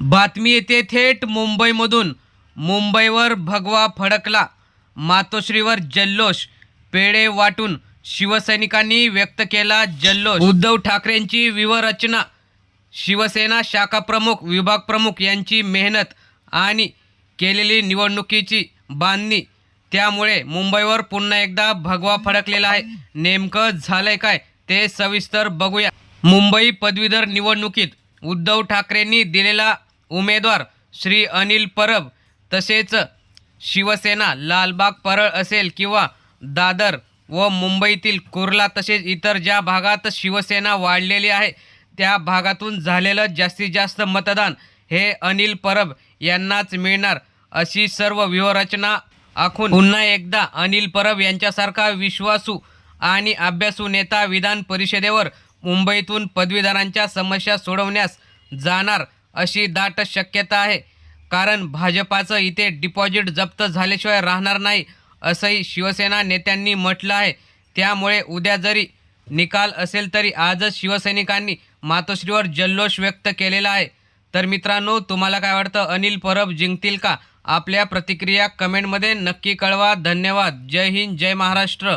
बातमी येते थेट मुंबईमधून. मुंबईवर भगवा फडकला. मातोश्रीवर जल्लोष. पेढे वाटून शिवसैनिकांनी व्यक्त केला जल्लोष. उद्धव ठाकरेंची विवरचना. शिवसेना शाखा प्रमुख विभाग प्रमुख यांची मेहनत आणि केलेली निवडणुकीची बांधणी. त्यामुळे मुंबईवर पुन्हा एकदा भगवा फडकलेला आहे. नेमकं झालंय काय ते सविस्तर बघूया. मुंबई पदवीधर निवडणुकीत उद्धव ठाकरेंनी दिलेला उमेदवार श्री अनिल परब तसेच शिवसेना लालबाग परळ असेल किंवा दादर व मुंबईतील कुर्ला तसेच इतर ज्या भागात शिवसेना वाढलेली आहे त्या भागातून झालेलं जास्तीत जास्त मतदान हे अनिल परब यांनाच मिळणार अशी सर्व व्यूहरचना आखून पुन्हा एकदा अनिल परब यांच्यासारखा विश्वासू आणि अभ्यासू नेता विधान परिषदेवर मुंबईतून पदवीधरांच्या समस्या सोडवण्यास जाणार अशी दाट शक्यता आहे. कारण भाजपाचं इथे डिपॉझिट जप्त झाल्याशिवाय राहणार नाही असंही शिवसेना नेत्यांनी म्हटलं आहे. त्यामुळे उद्या जरी निकाल असेल तरी आजच शिवसैनिकांनी मातोश्रीवर जल्लोष व्यक्त केलेला आहे. तर मित्रांनो तुम्हाला काय वाटतं? अनिल परब जिंकतील का? आपल्या प्रतिक्रिया कमेंटमध्ये नक्की कळवा. धन्यवाद. जय हिंद जय महाराष्ट्र.